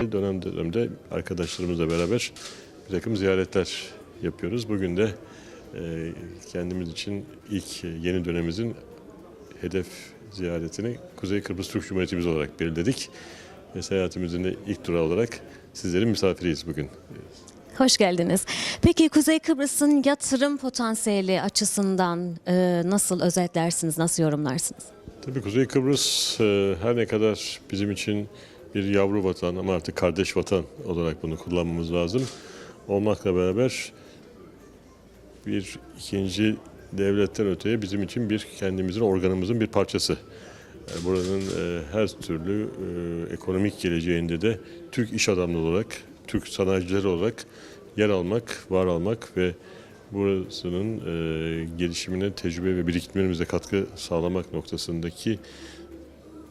Dönem dönemde arkadaşlarımızla beraber bir takım ziyaretler yapıyoruz. Bugün de e, kendimiz için ilk yeni dönemimizin hedef ziyaretini Kuzey Kıbrıs Türk Cumhuriyetimiz olarak belirledik. Ve seyahatimizin de ilk durağı olarak sizlerin misafiriyiz bugün. Hoş geldiniz. Peki Kuzey Kıbrıs'ın yatırım potansiyeli açısından e, nasıl özetlersiniz, nasıl yorumlarsınız? Tabii Kuzey Kıbrıs e, her ne kadar bizim için bir yavru vatan ama artık kardeş vatan olarak bunu kullanmamız lazım. Olmakla beraber bir ikinci devletten öteye bizim için bir kendimizin organımızın bir parçası. E, Buranın e, her türlü e, ekonomik geleceğinde de Türk iş adamları olarak, Türk sanayicileri olarak yer almak, var almak ve burasının gelişimine tecrübe ve birikimlerimize katkı sağlamak noktasındaki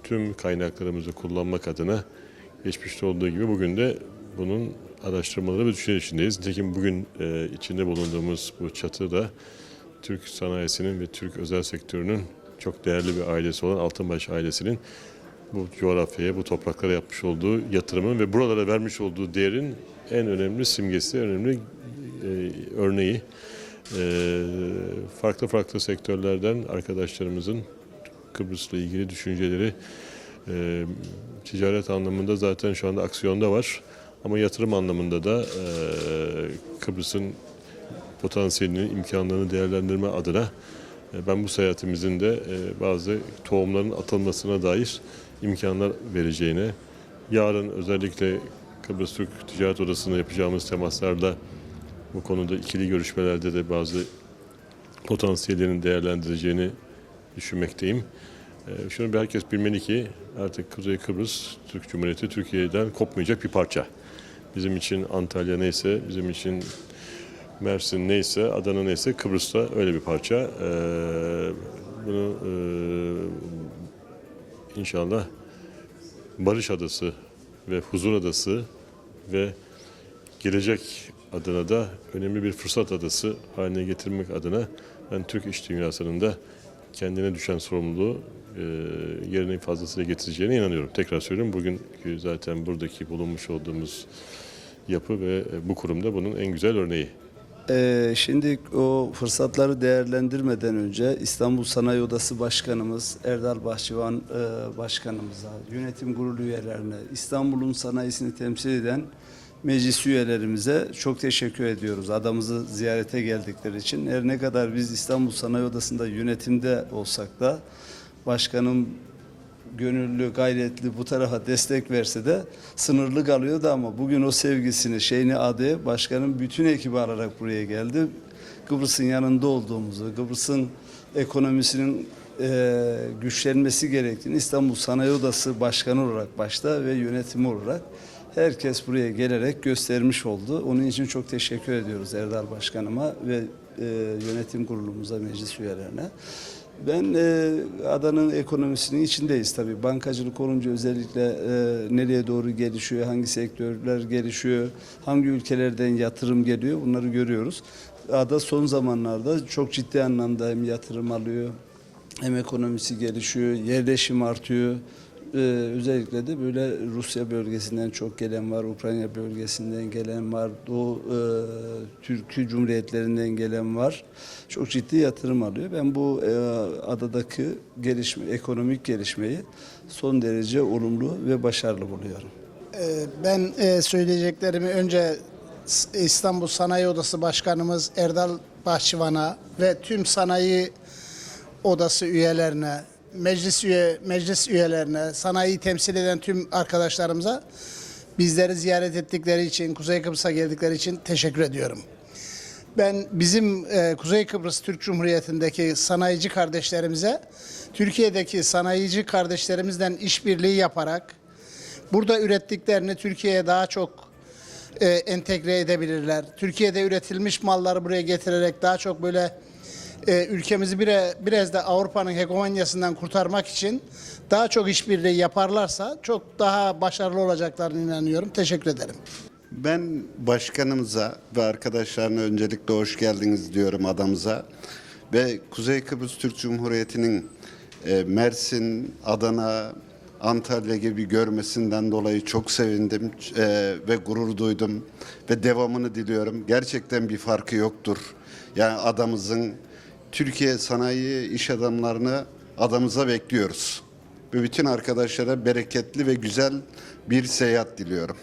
tüm kaynaklarımızı kullanmak adına geçmişte olduğu gibi bugün de bunun araştırmaları ve düşünceler içindeyiz. Nitekim bugün e, içinde bulunduğumuz bu çatı da Türk sanayisinin ve Türk özel sektörünün çok değerli bir ailesi olan Altınbaş ailesinin bu coğrafyaya, bu topraklara yapmış olduğu yatırımın ve buralara vermiş olduğu değerin en önemli simgesi, önemli e, örneği. E, farklı farklı sektörlerden arkadaşlarımızın Kıbrıs'la ilgili düşünceleri e, ticaret anlamında zaten şu anda aksiyonda var. Ama yatırım anlamında da e, Kıbrıs'ın potansiyelini, imkanlarını değerlendirme adına e, ben bu seyahatimizin de e, bazı tohumların atılmasına dair imkanlar vereceğine, yarın özellikle Kıbrıs Türk Ticaret Odası'nda yapacağımız temaslarda bu konuda ikili görüşmelerde de bazı potansiyellerin değerlendireceğini düşünmekteyim. Ee, Şunu bir herkes bilmeli ki artık Kuzey Kıbrıs Türk Cumhuriyeti Türkiye'den kopmayacak bir parça. Bizim için Antalya neyse, bizim için Mersin neyse, Adana neyse Kıbrıs da öyle bir parça. Ee, Bunu e, inşallah Barış Adası ve Huzur Adası ve gelecek adına da önemli bir fırsat adası haline getirmek adına ben Türk iş dünyasının da kendine düşen sorumluluğu e, yerine fazlasıyla getireceğine inanıyorum. Tekrar söylüyorum bugünkü zaten buradaki bulunmuş olduğumuz yapı ve e, bu kurumda bunun en güzel örneği. Ee, şimdi o fırsatları değerlendirmeden önce İstanbul Sanayi Odası Başkanımız Erdal Bahçıvan e, Başkanımıza, yönetim kurulu üyelerine, İstanbul'un sanayisini temsil eden meclis üyelerimize çok teşekkür ediyoruz. Adamızı ziyarete geldikleri için. Her ne kadar biz İstanbul Sanayi Odası'nda yönetimde olsak da başkanım gönüllü, gayretli bu tarafa destek verse de sınırlı kalıyordu ama bugün o sevgisini, şeyini adı başkanın bütün ekibi alarak buraya geldi. Kıbrıs'ın yanında olduğumuzu, Kıbrıs'ın ekonomisinin eee, güçlenmesi gerektiğini İstanbul Sanayi Odası Başkanı olarak başta ve yönetimi olarak herkes buraya gelerek göstermiş oldu. Onun için çok teşekkür ediyoruz Erdal Başkanıma ve eee, yönetim kurulumuza, meclis üyelerine. Ben e, adanın ekonomisinin içindeyiz tabii. Bankacılık olunca özellikle e, nereye doğru gelişiyor, hangi sektörler gelişiyor, hangi ülkelerden yatırım geliyor bunları görüyoruz. Ada son zamanlarda çok ciddi anlamda hem yatırım alıyor, hem ekonomisi gelişiyor, yerleşim artıyor. Ee, özellikle de böyle Rusya bölgesinden çok gelen var, Ukrayna bölgesinden gelen var, Doğu e, Türkü Cumhuriyetlerinden gelen var. Çok ciddi yatırım alıyor. Ben bu e, adadaki gelişme, ekonomik gelişmeyi son derece olumlu ve başarılı buluyorum. Ee, Ben e, söyleyeceklerimi önce İstanbul Sanayi Odası Başkanımız Erdal Bahçıvan'a ve tüm sanayi odası üyelerine, meclis üye meclis üyelerine, sanayiyi temsil eden tüm arkadaşlarımıza bizleri ziyaret ettikleri için, Kuzey Kıbrıs'a geldikleri için teşekkür ediyorum. Ben bizim e, Kuzey Kıbrıs Türk Cumhuriyeti'ndeki sanayici kardeşlerimize, Türkiye'deki sanayici kardeşlerimizden işbirliği yaparak burada ürettiklerini Türkiye'ye daha çok e, entegre edebilirler. Türkiye'de üretilmiş malları buraya getirerek daha çok böyle e, ülkemizi bire, biraz da Avrupa'nın hegemonyasından kurtarmak için daha çok işbirliği yaparlarsa çok daha başarılı olacaklarına inanıyorum. Teşekkür ederim. Ben başkanımıza ve arkadaşlarına öncelikle hoş geldiniz diyorum adamıza. Ve Kuzey Kıbrıs Türk Cumhuriyeti'nin e, Mersin, Adana, Antalya gibi görmesinden dolayı çok sevindim e, ve gurur duydum ve devamını diliyorum. Gerçekten bir farkı yoktur. Yani adamızın Türkiye sanayi iş adamlarını adamıza bekliyoruz. Ve bütün arkadaşlara bereketli ve güzel bir seyahat diliyorum.